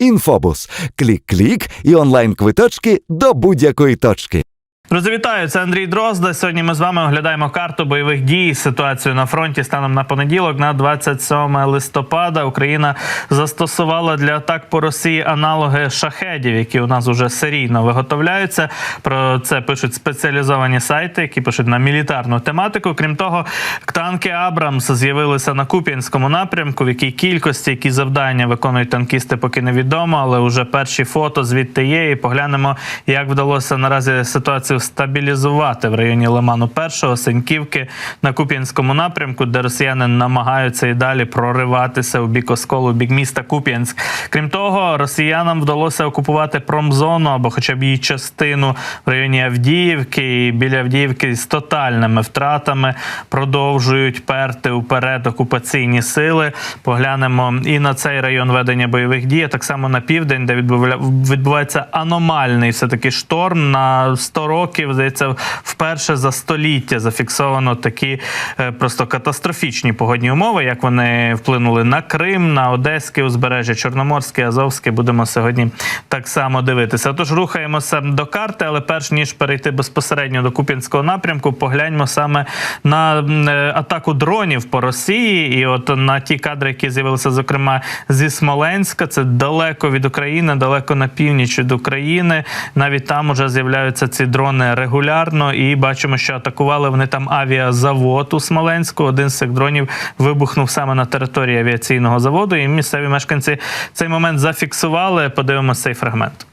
Інфобус. Клік-клік і онлайн квиточки до будь-якої точки. Друзі, вітаю! Це Андрій Дрозда. Сьогодні ми з вами оглядаємо карту бойових дій. Ситуацію на фронті станом на понеділок, на 27 листопада. Україна застосувала для атак по Росії аналоги шахедів, які у нас уже серійно виготовляються. Про це пишуть спеціалізовані сайти, які пишуть на мілітарну тематику. Крім того, танки Абрамс з'явилися на Куп'янському напрямку. В якій кількості які завдання виконують танкісти, поки невідомо, але вже перші фото звідти є. І поглянемо, як вдалося наразі ситуацію стабілізувати в районі Лиману Першого, Сеньківки на Куп'янському напрямку, де росіяни намагаються і далі прориватися у бік осколу, у бік міста Куп'янськ. Крім того, росіянам вдалося окупувати промзону або хоча б її частину в районі Авдіївки. І біля Авдіївки з тотальними втратами продовжують перти уперед окупаційні сили. Поглянемо і на цей район ведення бойових дій, а так само на південь, де відбувається аномальний все таки шторм на 100 років. Здається, вперше за століття зафіксовано такі е, просто катастрофічні погодні умови, як вони вплинули на Крим, на Одеське узбережжя, Чорноморське, Азовське. Будемо сьогодні так само дивитися. Тож рухаємося до карти, але перш ніж перейти безпосередньо до Куп'янського напрямку, погляньмо саме на е, атаку дронів по Росії. І от на ті кадри, які з'явилися, зокрема зі Смоленська, це далеко від України, далеко на північ від України. Навіть там уже з'являються ці дрони регулярно, і бачимо, що атакували вони там авіазавод у Смоленську. Один з цих дронів вибухнув саме на території авіаційного заводу. І місцеві мешканці цей момент зафіксували. Подивимося цей фрагмент.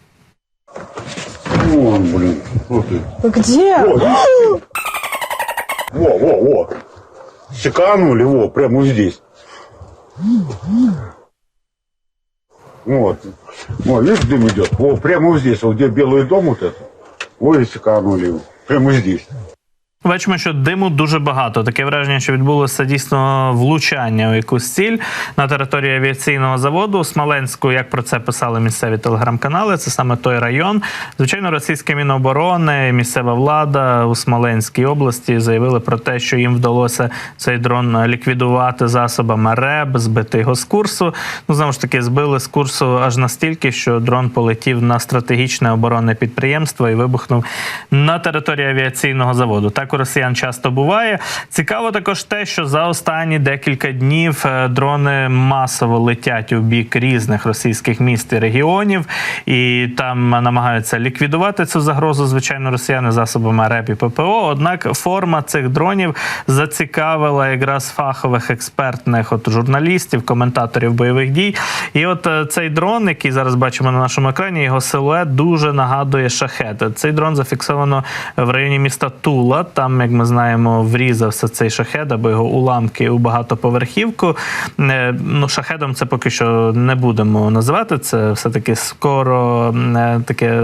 Вон, блин, вот ты. Где? Во, во, во. Секанули, во, прямо вот здесь. Вот. Во, видишь, дым идет? Во, прямо вот здесь, вот где белый дом вот этот. И секанули. Прямо здесь. Бачимо, що диму дуже багато. Таке враження, що відбулося дійсно влучання у якусь ціль на території авіаційного заводу Смоленську. Як про це писали місцеві телеграм-канали, це саме той район. Звичайно, російське міноборони, місцева влада у Смоленській області заявили про те, що їм вдалося цей дрон ліквідувати засобами РЕБ, збити його з курсу. Ну знову ж таки, збили з курсу аж настільки, що дрон полетів на стратегічне оборонне підприємство і вибухнув на території авіаційного заводу. Так росіян часто буває. Цікаво також те, що за останні декілька днів е, дрони масово летять у бік різних російських міст і регіонів, і там намагаються ліквідувати цю загрозу. Звичайно, росіяни засобами РЕП і ППО. Однак форма цих дронів зацікавила якраз фахових експертних от журналістів, коментаторів бойових дій. І от е, цей дрон, який зараз бачимо на нашому екрані, його силует дуже нагадує шахет. Цей дрон зафіксовано в районі міста Тула. Там, як ми знаємо, врізався цей шахет або його уламки у багатоповерхівку. Е, Ну, шахедом це поки що не будемо називати. Це все таки скоро е, таке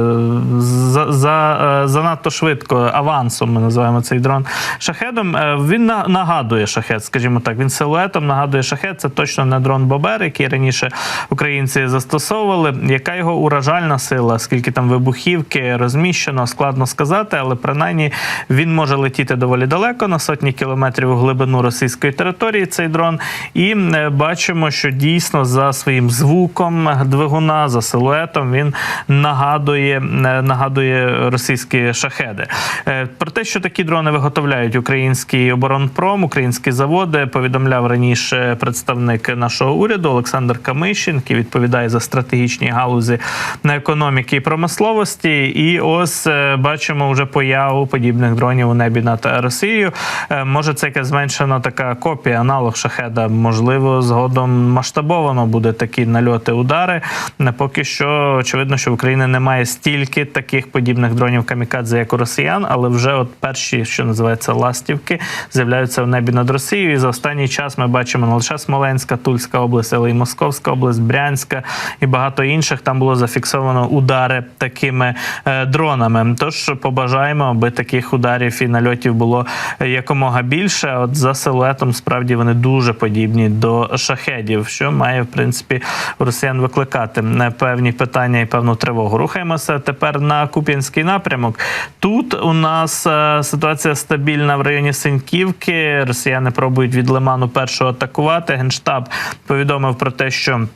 за, за, е, занадто швидко авансом. Ми називаємо цей дрон шахедом. Він на- нагадує шахет, скажімо так. Він силуетом нагадує шахет. Це точно не дрон Бобер, який раніше українці застосовували. Яка його уражальна сила? Скільки там вибухівки розміщено, складно сказати, але принаймні він може летіти доволі далеко на сотні кілометрів у глибину російської території. Цей дрон, і е, бачимо, що дійсно за своїм звуком двигуна, за силуетом він нагадує, е, нагадує російські шахеди. Е, Про те, що такі дрони виготовляють український оборонпром, українські заводи, повідомляв раніше представник нашого уряду Олександр Камишин, який відповідає за стратегічні галузі на економіки і промисловості. І ось бачимо вже появу подібних дронів у небі над Росією. Е, Може, це якась зменшена така копія, аналог шахеда. Можливо, згодом масштабовано буде такі нальоти, удари. Не Поки що очевидно, що в Україні немає стільки таких подібних дронів камікадзе, як у росіян, але вже от перші, що називається ластівки, з'являються в небі над Росією. І за останній час ми бачимо не лише Смоленська, Тульська область, але й Московська область, Брянська і багато інших. Там було зафіксовано удари такими е, дронами. Тож побажаємо, аби таких ударів і нальотів було якомога більше. От за силуетом справді вони дуже подібні до шахедів, що має в принципі у росіян викликати певні питання і певну тривогу. Рухаємося тепер на Куп'янський напрямок. Тут у нас е, ситуація стабільна в районі Синьківки. Росіяни пробують від Лиману першого атакувати. Генштаб повідомив про те, що.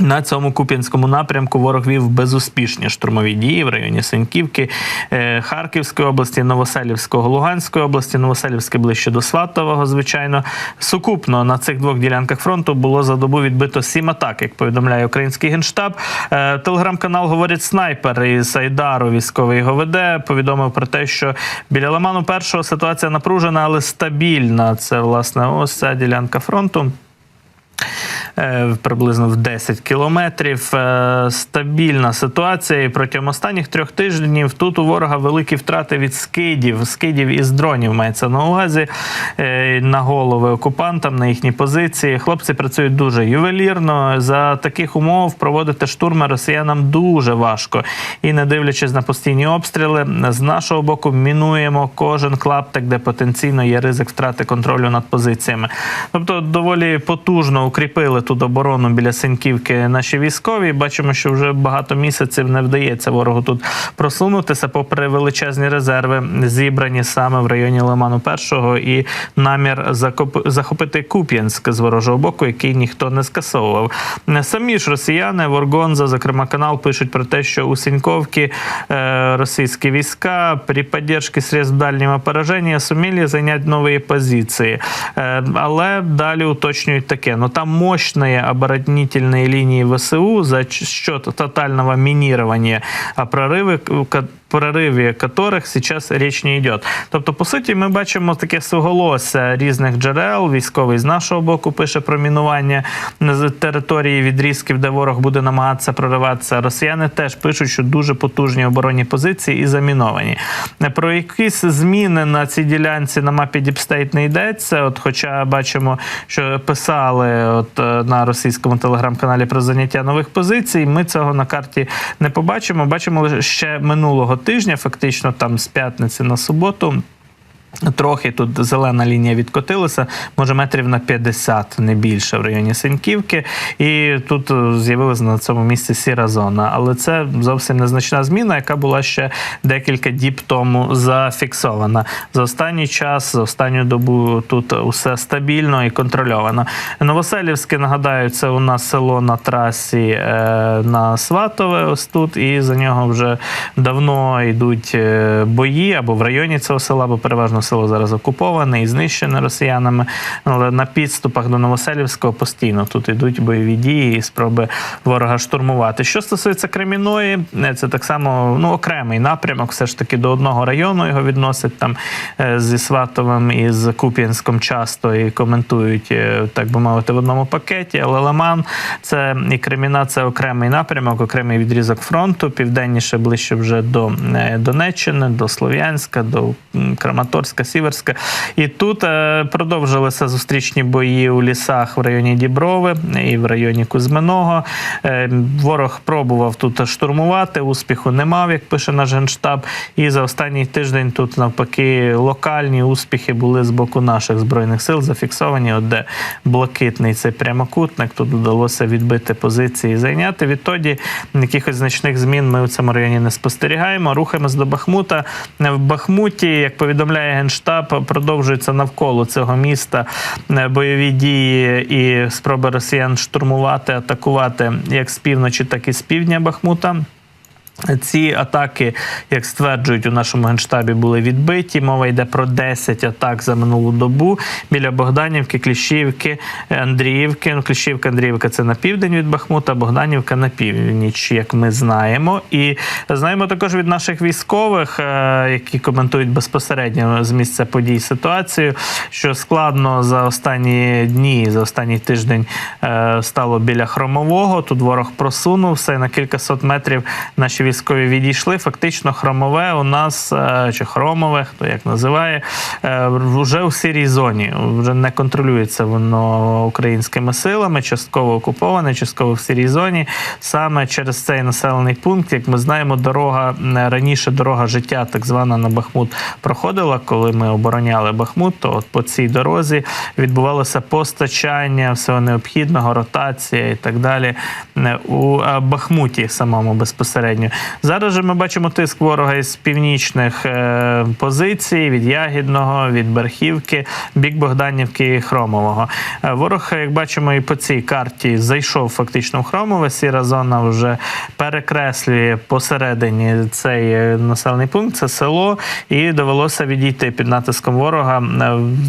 На цьому Куп'янському напрямку ворог вів безуспішні штурмові дії в районі Сеньківки, е, Харківської області, Новоселівського, Луганської області, Новоселівське ближче до Сватового, звичайно. Сукупно на цих двох ділянках фронту було за добу відбито сім атак, як повідомляє український генштаб. Е, Телеграм-канал говорить снайпер із Айдару, військовий його. Повідомив про те, що біля Лиману першого ситуація напружена, але стабільна. Це власне ось ця ділянка фронту приблизно в 10 кілометрів. Е, Стабільна ситуація. І протягом останніх трьох тижнів тут у ворога великі втрати від скидів, скидів із дронів мається на увазі е, на голови окупантам, на їхні позиції. Хлопці працюють дуже ювелірно. За таких умов проводити штурми росіянам дуже важко. І не дивлячись на постійні обстріли, з нашого боку мінуємо кожен клаптик, де потенційно є ризик втрати контролю над позиціями. Тобто, доволі потужно укріпили тут оборону біля Сеньківки наші військові. Бачимо, що вже багато місяців не вдається ворогу тут просунутися, попри величезні резерви, зібрані саме в районі Лиману Першого, і намір захопити Куп'янськ з ворожого боку, який ніхто не скасовував. Самі ж росіяни Воргонза, зокрема, канал пишуть про те, що у Сіньковці е, російські війська при поддержке средств дальнего поражения сумели занять новые позиции. Е, але далі уточнюють таке: ну там мощные оборонительные линии ВСУ за ч- счет тотального минирования, а прорывы к- прориві которых сейчас річ не йде. Тобто, по суті, ми бачимо таке суголосся різних джерел. Військовий з нашого боку пише про мінування території відрізків, де ворог буде намагатися прориватися. Росіяни теж пишуть, що дуже потужні оборонні позиції і заміновані. Про якісь зміни на цій ділянці на мапі Діпстейт не йдеться. От, хоча бачимо, що писали от е, на російському телеграм-каналі про заняття нових позицій. Ми цього на карті не побачимо. Бачимо лише ще минулого тижня, фактично там з п'ятниці на суботу. Трохи тут зелена лінія відкотилася, може метрів на 50, не більше в районі Сеньківки. І тут е, з'явилася на цьому місці сіра зона. Але це зовсім незначна зміна, яка була ще декілька діб тому зафіксована. За останній час, за останню добу тут усе стабільно і контрольовано. Новоселівське, нагадаю, це у нас село на трасі е, на Сватове, ось тут, і за нього вже давно йдуть е, бої або в районі цього села, бо переважно село зараз окуповане і знищене росіянами. Але на підступах до Новоселівського постійно тут йдуть бойові дії і спроби ворога штурмувати. Що стосується Креміної, е, це так само ну, окремий напрямок, все ж таки до одного району його відносять там е, зі Сватовим і з Куп'янськом часто і коментують, е, так би мовити, в одному пакеті. Але Лиман це і Креміна це окремий напрямок, окремий відрізок фронту, південніше ближче вже до Донеччини, до Слов'янська, до м, Краматорська, Сіверська. І тут е, продовжилися зустрічні бої у лісах в районі Діброви і в районі Кузьминого. Е, Ворог пробував тут штурмувати, успіху не мав, як пише наш генштаб. І за останній тиждень тут навпаки локальні успіхи були з боку наших збройних сил зафіксовані. От де блакитний цей прямокутник, тут вдалося відбити позиції і зайняти. Відтоді якихось значних змін ми у цьому районі не спостерігаємо. Рухаємось до Бахмута. В Бахмуті, як повідомляє генштаб, продовжується навколо цього міста е, бойові дії і спроби росіян штурмувати, атакувати як з півночі, так і з півдня Бахмута. Ці атаки, як стверджують у нашому генштабі, були відбиті. Мова йде про 10 атак за минулу добу біля Богданівки, Кліщівки, Андріївки. Ну, Кліщівка, Андріївка це на південь від Бахмута, Богданівка на північ, як ми знаємо. І знаємо також від наших військових, е, які коментують безпосередньо з місця подій ситуацію, що складно за останні дні, за останній тиждень е, стало біля хромового. Тут ворог просунувся і на кількасот метрів наші військові відійшли. Фактично, хромове у нас е, чи хромове, хто як називає, е, вже у сірій зоні. Вже не контролюється воно українськими силами, частково окуповане, частково в сірій зоні. Саме через цей населений пункт, як ми знаємо, дорога раніше дорога життя, так звана на Бахмут, проходила, коли ми обороняли Бахмут. То от по цій дорозі відбувалося постачання всього необхідного, ротація і так далі е, у Бахмуті самому безпосередньо. Зараз же ми бачимо тиск ворога із північних е, позицій від Ягідного, від Берхівки, бік Богданівки і Хромового. Е, ворог, як бачимо, і по цій карті зайшов фактично в Хромове. Сіра зона вже перекреслює посередині цей е, населений пункт, це село, і довелося відійти під натиском ворога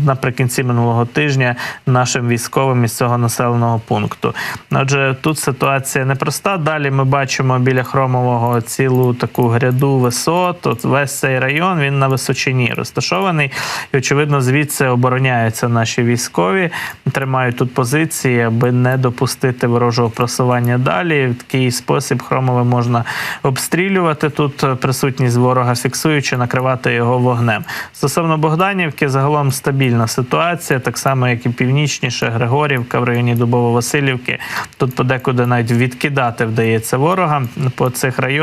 наприкінці минулого тижня нашим військовим із цього населеного пункту. Отже, тут ситуація непроста. Далі ми бачимо біля Хромового цілу таку гряду висот. От весь цей район він на височині розташований, і очевидно, звідси обороняються наші військові, тримають тут позиції, аби не допустити ворожого просування далі. В такий спосіб Хромове можна обстрілювати тут присутність ворога, фіксуючи, накривати його вогнем. Стосовно Богданівки, загалом стабільна ситуація, так само як і північніше Григорівка в районі Дубово-Василівки. Тут подекуди навіть відкидати вдається ворога по цих районах,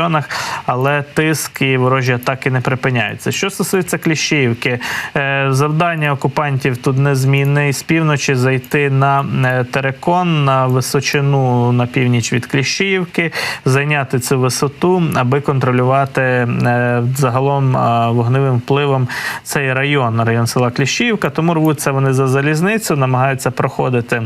але тиск і ворожі атаки не припиняються. Що стосується Кліщіївки, е, завдання окупантів тут незмінне. З півночі зайти на е, Терекон на височину на північ від Кліщіївки, зайняти цю висоту, аби контролювати е, загалом вогневим впливом цей район, район села Кліщіївка. Тому рвуться вони за залізницю, намагаються проходити.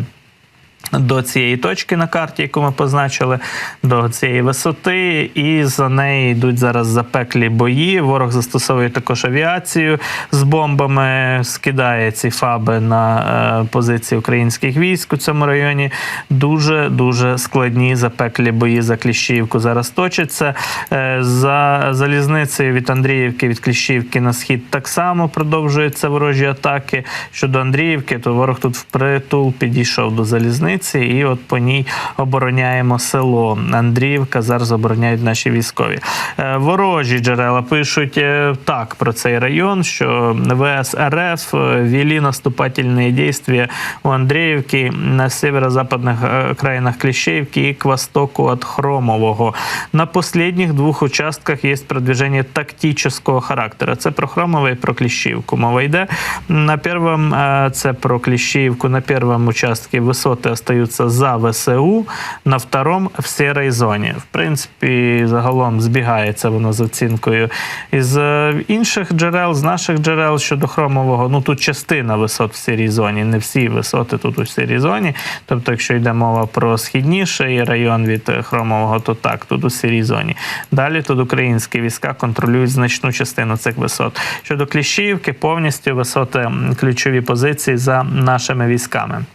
До цієї точки на карті, яку ми позначили, до цієї висоти, і за неї йдуть зараз запеклі бої. Ворог застосовує також авіацію з бомбами, скидає ці фаби на е, позиції українських військ у цьому районі. Дуже дуже складні запеклі бої за Кліщівку зараз точаться. Е, за залізницею від Андріївки, від Кліщівки на схід так само продовжуються ворожі атаки. Щодо Андріївки, то ворог тут впритул підійшов до залізниці, і от по ній обороняємо село. Андріївка зараз обороняють наші військові. Е, Ворожі джерела пишуть е, так про цей район, що ВС РФ вели наступательные действия у Андреевки на северо-западных э, окраинах Клещеевки и к востоку от Хромового. На последних двух участках есть продвижение тактического характера. Це про Хромове і про Кліщівку. Мова йде. На первом е, це про Кліщівку. На первом участке висоти остаються за ВСУ, на втором в сірій зоні. В принципі, загалом збігається воно з оцінкою із е, інших джерел, з наших джерел щодо хромового. Ну тут частина висот в сірій зоні, не всі висоти тут у сірій зоні. Тобто, якщо йде мова про східніший район від е, хромового, то так, тут у сірій зоні. Далі тут українські війська контролюють значну частину цих висот. Щодо Кліщіївки, повністю висоти ключові позиції за нашими військами.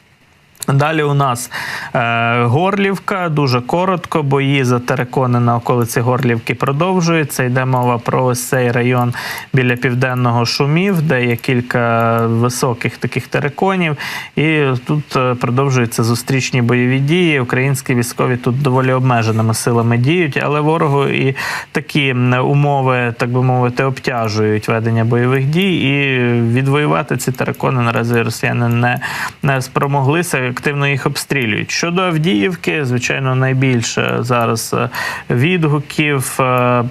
Далі у нас е, Горлівка, дуже коротко, бої за терекони на околиці Горлівки продовжуються. Йде мова про ось цей район біля південного шумів, де є кілька високих таких тереконів. І тут е, продовжуються зустрічні бойові дії. Українські військові тут доволі обмеженими силами діють, але ворогу і такі умови, так би мовити, обтяжують ведення бойових дій. І відвоювати ці терекони наразі росіяни не, не спромоглися активно їх обстрілюють. Щодо Авдіївки, звичайно, найбільше зараз е, відгуків е,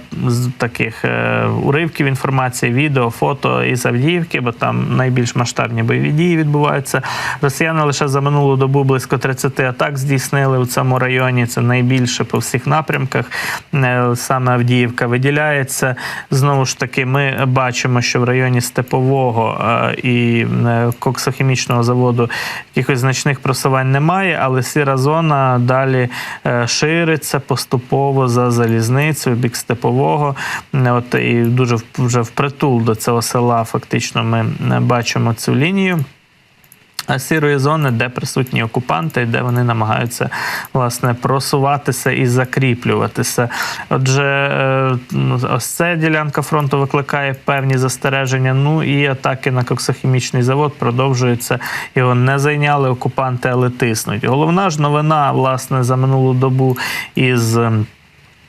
таких е, уривків інформації, відео, фото із Авдіївки, бо там найбільш масштабні бойові дії відбуваються. Росіяни лише за минулу добу близько 30 атак здійснили у цьому районі. Це найбільше по всіх напрямках. Саме Авдіївка виділяється. Знову ж таки, ми бачимо, що в районі Степового і коксохімічного заводу якихось значних просувань немає, але сіра зона далі е, шириться поступово за залізницею бік Степового. Е, От і дуже вже впритул до цього села фактично ми е, бачимо цю лінію. Сірої зони, де присутні окупанти, де вони намагаються власне просуватися і закріплюватися. Отже, е, ну, ось ця ділянка фронту викликає певні застереження. Ну і атаки на коксохімічний завод продовжуються. Його не зайняли окупанти, але тиснуть. Головна ж новина, власне, за минулу добу із.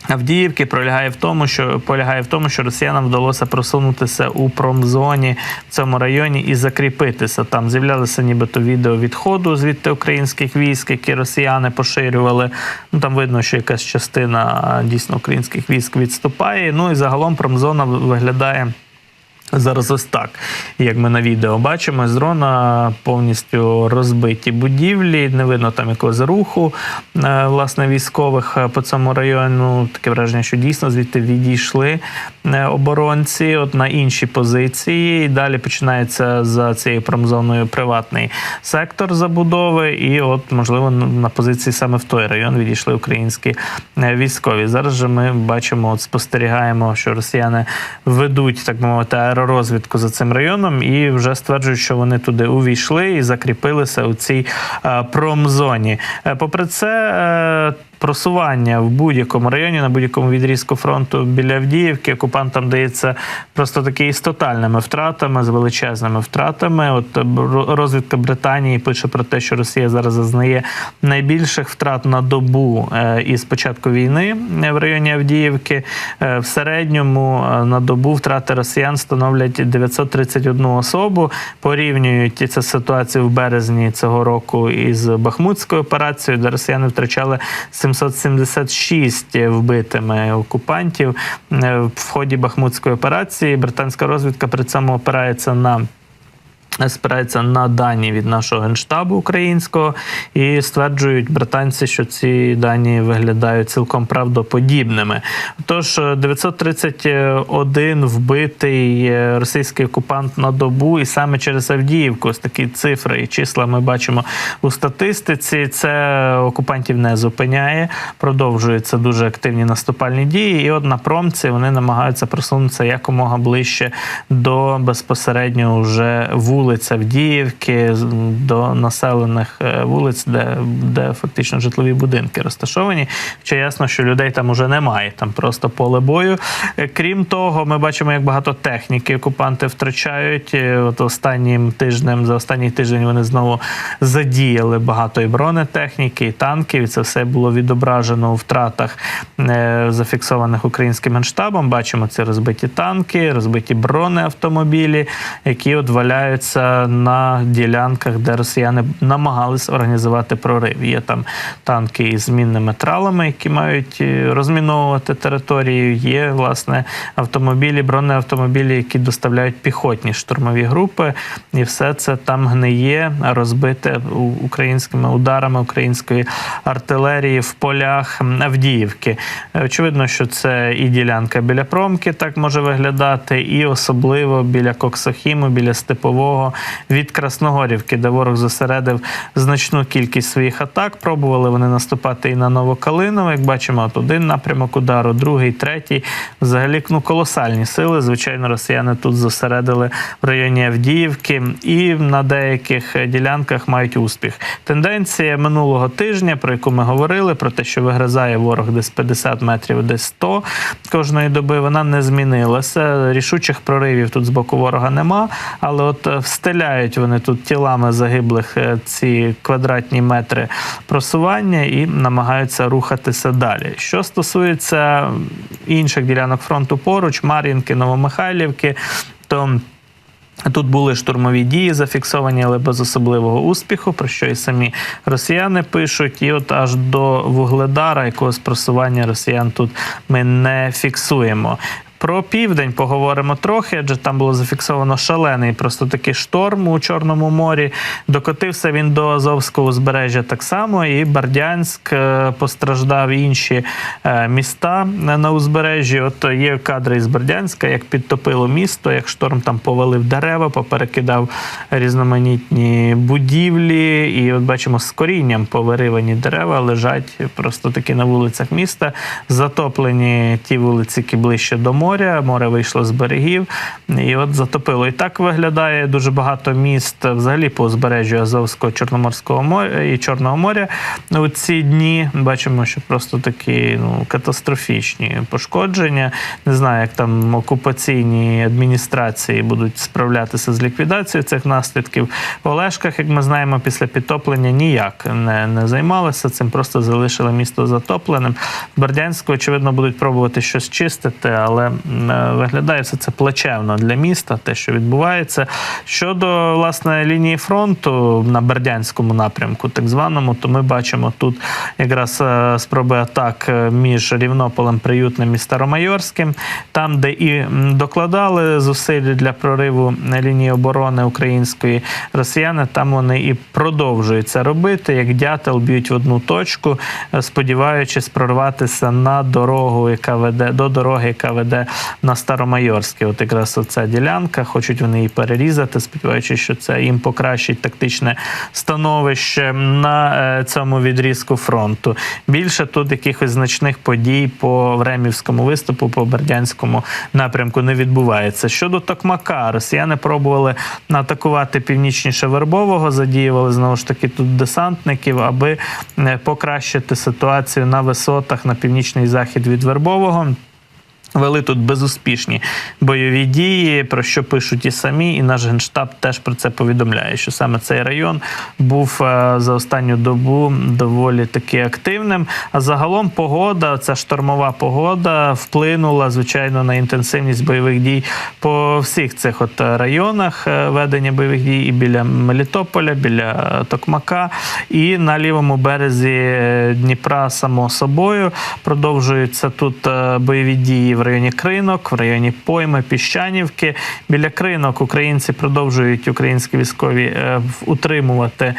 Авдіївки пролягає в тому, що полягає в тому, що росіянам вдалося просунутися у промзоні в цьому районі і закріпитися. Там з'являлися нібито відео відходу звідти українських військ, які росіяни поширювали. Ну там видно, що якась частина дійсно українських військ відступає. Ну і загалом промзона виглядає Зараз ось так, як ми на відео бачимо, з дрона повністю розбиті будівлі, не видно там якогось руху е, власне військових е, по цьому району. Таке враження, що дійсно звідти відійшли е, оборонці от на інші позиції. І далі починається за цією промзоною приватний сектор забудови. І, от, можливо, на позиції саме в той район відійшли українські військові. Зараз же ми бачимо, от спостерігаємо, що росіяни ведуть, так мовити, аеророзвідку за цим районом і вже стверджують, що вони туди увійшли і закріпилися у цій е, промзоні. Е, Попри це. Просування в будь-якому районі на будь-якому відрізку фронту біля Авдіївки окупантам дається просто таки з тотальними втратами, з величезними втратами. От е, розвідка Британії пише про те, що Росія зараз зазнає найбільших втрат на добу е, із початку війни е, в районі Авдіївки. В середньому на добу втрати росіян становлять 931 особу. Порівнюють цю ситуацію в березні цього року із Бахмутською операцією, де росіяни втрачали 776 вбитими окупантів Е, в ході Бахмутської операції. Британська розвідка при цьому опирається на спирається на дані від нашого генштабу українського і стверджують британці, що ці дані виглядають цілком правдоподібними. Тож е, 931 вбитий е, російський окупант на добу, і саме через Авдіївку ось такі цифри і числа ми бачимо у статистиці. Це окупантів не зупиняє, продовжуються дуже активні наступальні дії. І от на промці вони намагаються просунутися якомога ближче до безпосередньо вже вулиць Авдіївки, з- до населених е, вулиць, де, де фактично житлові будинки розташовані. Хоча ясно, що людей там уже немає, там просто поле бою. Е, Крім того, ми бачимо, як багато техніки окупанти втрачають. Е, От останнім тижнем, за останній тиждень вони знову задіяли багато і бронетехніки, і танків. І це все було відображено у втратах, зафіксованих українським генштабом. Бачимо ці розбиті танки, розбиті бронеавтомобілі, які от валяються на ділянках, де росіяни намагались організувати прорив. Є там танки із мінними тралами, які мають е, розміновувати територію. Є власне автомобілі, бронеавтомобілі, які доставляють піхотні штурмові групи, і все це там гниє, розбите українськими ударами української артилерії в полях Авдіївки. Очевидно, що це і ділянка біля промки так може виглядати, і особливо біля Коксохіму, біля Степового від Красногорівки, де ворог зосередив значну кількість своїх атак. Пробували вони наступати і на Новокалиново. Як бачимо, от один напрямок удару, другий, третій. Взагалі ну, колосальні сили. Звичайно, росіяни тут зосередили в районі Авдіївки і на деяких ділянках мають успіх. Тенденція минулого тижня, про яку ми говорили, про те, що вигризає ворог десь 50 метрів, десь 100 кожної доби, вона не змінилася. Рішучих проривів тут з боку ворога нема, але от встеляють вони тут тілами загиблих е, ці квадратні метри просування і намагаються рухатися далі. Що стосується інших ділянок фронту поруч, Мар'їнки, Новомихайлівки, то Тут були штурмові дії зафіксовані, але без особливого успіху, про що і самі росіяни пишуть. І от аж до Вугледара якогось просування росіян тут ми не фіксуємо. Про південь поговоримо трохи, адже там було зафіксовано шалений просто такий шторм у Чорному морі. Докотився він до Азовського узбережжя так само, і Бердянськ е, постраждав інші е, міста на узбережжі. От є кадри із Бердянська, як підтопило місто, як шторм там повалив дерева, поперекидав різноманітні будівлі. І от бачимо, з корінням повиривані дерева лежать просто таки на вулицях міста. Затоплені ті вулиці, які ближче до моря. Море вийшло з берегів, і от затопило. І так виглядає дуже багато міст взагалі по узбережжю Азовського Чорноморського моря і Чорного моря. У ці дні бачимо, що просто такі ну, катастрофічні пошкодження. Не знаю, як там окупаційні адміністрації будуть справлятися з ліквідацією цих наслідків. В Олешках, як ми знаємо, після підтоплення ніяк не, не займалися цим, просто залишили місто затопленим. Бердянську, очевидно, будуть пробувати щось чистити, але виглядає все це плачевно для міста, те, що відбувається. Щодо власне лінії фронту на Бердянському напрямку, так званому, то ми бачимо тут якраз е, спроби атак е, між Рівнополем, Приютним і Старомайорським, там, де і докладали зусиль для прориву лінії оборони української росіяни, там вони і продовжують це робити. Як дятел б'ють в одну точку, е, сподіваючись прорватися на дорогу, яка веде до дороги, яка веде на Старомайорське. От якраз оця ділянка, хочуть вони її перерізати, сподіваючись, що це їм покращить тактичне становище на е, цьому відрізку фронту. Більше тут якихось значних подій по Времівському виступу, по Бердянському напрямку не відбувається. Щодо Токмака, росіяни пробували атакувати північніше Вербового, задіювали знову ж таки тут десантників, аби е, покращити ситуацію на висотах на північний захід від Вербового. Вели тут безуспішні бойові дії, про що пишуть і самі, і наш генштаб теж про це повідомляє, що саме цей район був е, за останню добу доволі таки активним. А загалом погода, ця штормова погода, вплинула звичайно на інтенсивність бойових дій по всіх цих от районах е, ведення бойових дій і біля Мелітополя, біля Токмака, і на лівому березі е, Дніпра, само собою, продовжуються тут е, бойові дії в районі Кринок, в районі Пойми, Піщанівки. Біля Кринок українці продовжують українські військові е, утримувати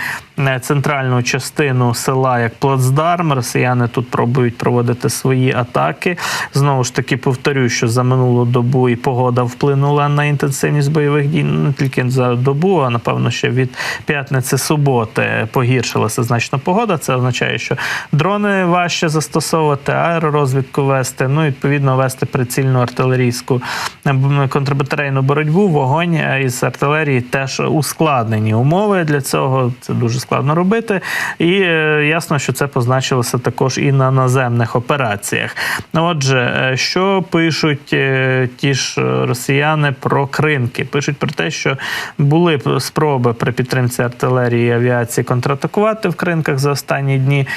центральну частину села як плацдарм. Росіяни тут пробують проводити свої атаки. Знову ж таки, повторюю, що за минулу добу і погода вплинула на інтенсивність бойових дій ну, не тільки за добу, а напевно ще від п'ятниці суботи погіршилася значно погода. Це означає, що дрони важче застосовувати, аеророзвідку вести. Ну, відповідно, вести прицільну артилерійську е, контрбатарейну боротьбу. Вогонь е, із артилерії теж ускладнені умови для цього. Це дуже складно робити. І е, ясно, що це позначилося також і на наземних операціях. Отже, е, що пишуть е, ті ж росіяни про кринки? Пишуть про те, що були спроби при підтримці артилерії і авіації контратакувати в кринках за останні дні.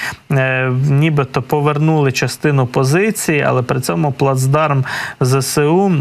Нібито повернули частину позицій, але при цьому плацдарм ЗСУ.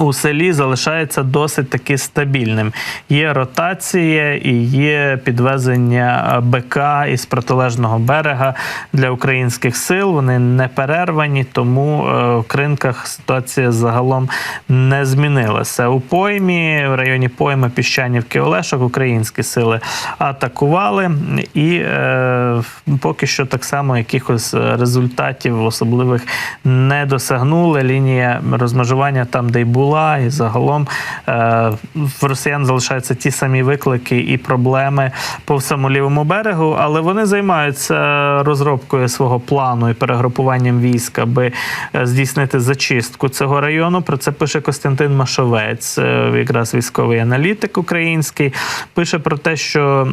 У селі залишається досить таки стабільним. Є ротація і є підвезення БК із протилежного берега для українських сил. Вони не перервані, тому е, в кринках ситуація загалом не змінилася. У поймі в районі пойми Піщанівки Олешок українські сили атакували, і е, поки що так само якихось результатів особливих не досягнули. Лінія розмежування там, де й була, і загалом е, в росіян залишаються ті самі виклики і проблеми по всьому лівому берегу, але вони займаються розробкою свого плану і перегрупуванням військ, аби е, здійснити зачистку цього району. Про це пише Костянтин Машовець, е, якраз військовий аналітик український. Пише про те, що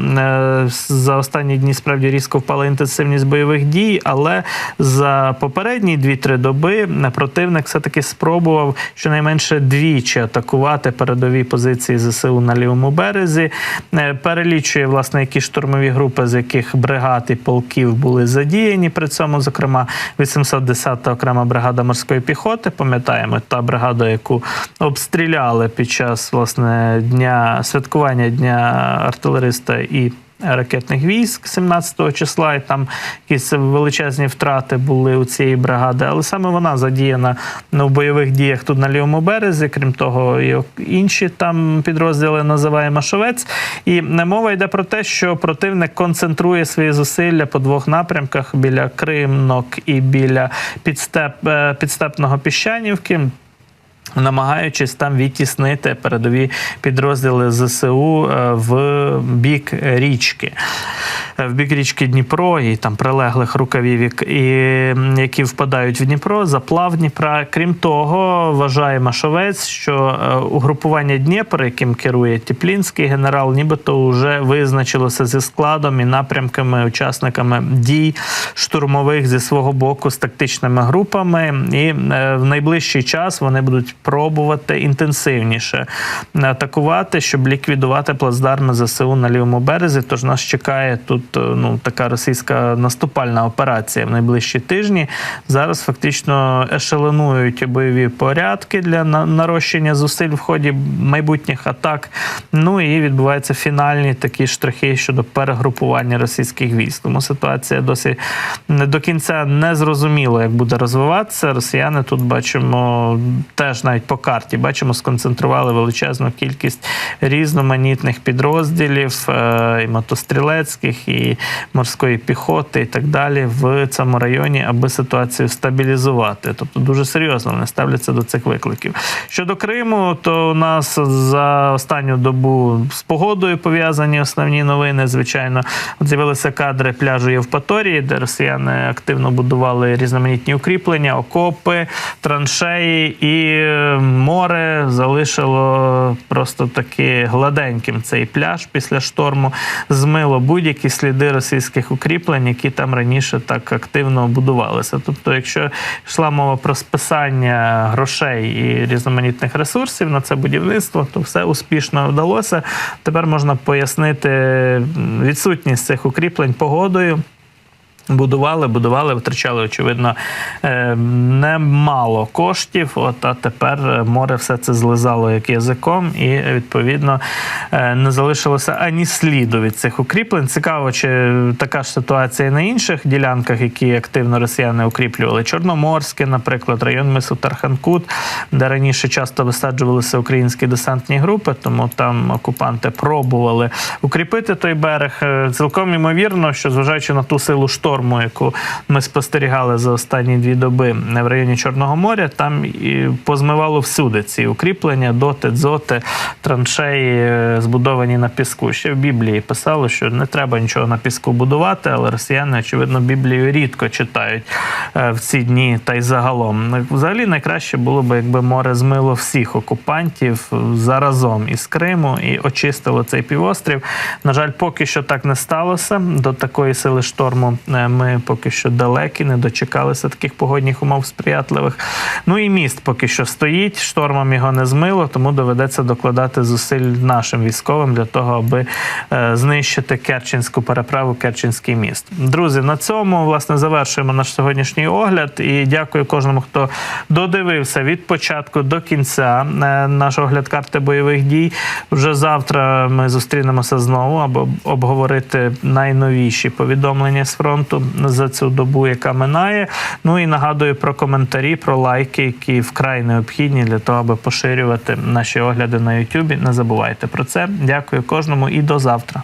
за останні дні справді різко впала інтенсивність бойових дій, але за попередні 2-3 доби противник все-таки спробував щонайменше двічі атакувати передові позиції ЗСУ на лівому березі. Е, Перелічує власне, які штурмові групи, з яких бригад і полків були задіяні. При цьому, зокрема, 810-та окрема бригада морської піхоти. Пам'ятаємо, та бригада, яку обстріляли під час власне дня святкування дня артилериста і ракетних військ 17 числа, і там якісь величезні втрати були у цієї бригади. Але саме вона задіяна ну, в бойових діях тут на лівому березі. Крім того, і інші там підрозділи називає Машовець. І мова йде про те, що противник концентрує свої зусилля по двох напрямках біля Кримнок і біля підстеп, е, підстепного Піщанівки намагаючись там відтіснити передові підрозділи ЗСУ е, в бік річки, Е, в бік річки Дніпро і там прилеглих рукавів, і, які впадають в Дніпро, заплав Дніпра. Крім того, вважає Машовець, що е, угрупування Дніпра, яким керує Тіплінський генерал, нібито вже визначилося зі складом і напрямками, учасниками дій штурмових зі свого боку з тактичними групами. І в найближчий час вони будуть пробувати інтенсивніше атакувати, щоб ліквідувати плацдарми ЗСУ на лівому березі. Тож нас чекає тут ну, така російська наступальна операція в найближчі тижні. Зараз фактично ешелонують бойові порядки для нарощення зусиль в ході майбутніх атак. Ну і відбуваються фінальні такі штрихи щодо перегрупування російських військ. Тому ситуація досі не до кінця не зрозуміло, як буде розвиватися. Росіяни тут бачимо теж навіть по карті бачимо, сконцентрували величезну кількість різноманітних підрозділів е, і мотострілецьких, і морської піхоти, і так далі в цьому районі, аби ситуацію стабілізувати. Тобто дуже серйозно вони ставляться до цих викликів. Щодо Криму, то у нас за останню добу з погодою пов'язані основні новини. Звичайно, з'явилися кадри пляжу Євпаторії, де росіяни активно будували різноманітні укріплення, окопи, траншеї, і море залишило просто таки гладеньким цей пляж після шторму. Змило будь-які сліди російських укріплень, які там раніше так активно будувалися. Тобто, якщо йшла мова про списання грошей і різноманітних ресурсів на це будівництво, то все успішно вдалося. Тепер можна пояснити відсутність цих укріплень погодою. Будували, будували, витрачали, очевидно, е, немало коштів. От а тепер е, море все це злизало як язиком, і відповідно е, не залишилося ані сліду від цих укріплень. Цікаво, чи така ж ситуація і на інших ділянках, які активно росіяни укріплювали. Чорноморське, наприклад, район мису Тарханкут, де раніше часто висаджувалися українські десантні групи, тому там окупанти пробували укріпити той берег. Цілком ймовірно, що зважаючи на ту силу шторму, яку ми спостерігали за останні дві доби в районі Чорного моря, там і позмивало всюди ці укріплення, доти, дзоти, траншеї, е, збудовані на піску. Ще в Біблії писало, що не треба нічого на піску будувати, але росіяни, очевидно, Біблію рідко читають е, в ці дні та й загалом. Взагалі найкраще було б, якби море змило всіх окупантів заразом із Криму і очистило цей півострів. На жаль, поки що так не сталося. До такої сили шторму е, ми поки що далекі, не дочекалися таких погодних умов сприятливих. Ну і міст поки що стоїть, штормом його не змило, тому доведеться докладати зусиль нашим військовим для того, аби е, знищити Керченську переправу, Керченський міст. Друзі, на цьому власне завершуємо наш сьогоднішній огляд. І дякую кожному, хто додивився від початку до кінця е, наш огляд карти бойових дій. Вже завтра ми зустрінемося знову, аби обговорити найновіші повідомлення з фронту за цю добу, яка минає. Ну і нагадую про коментарі, про лайки, які вкрай необхідні для того, аби поширювати наші огляди на Ютубі. Не забувайте про це. Дякую кожному і до завтра.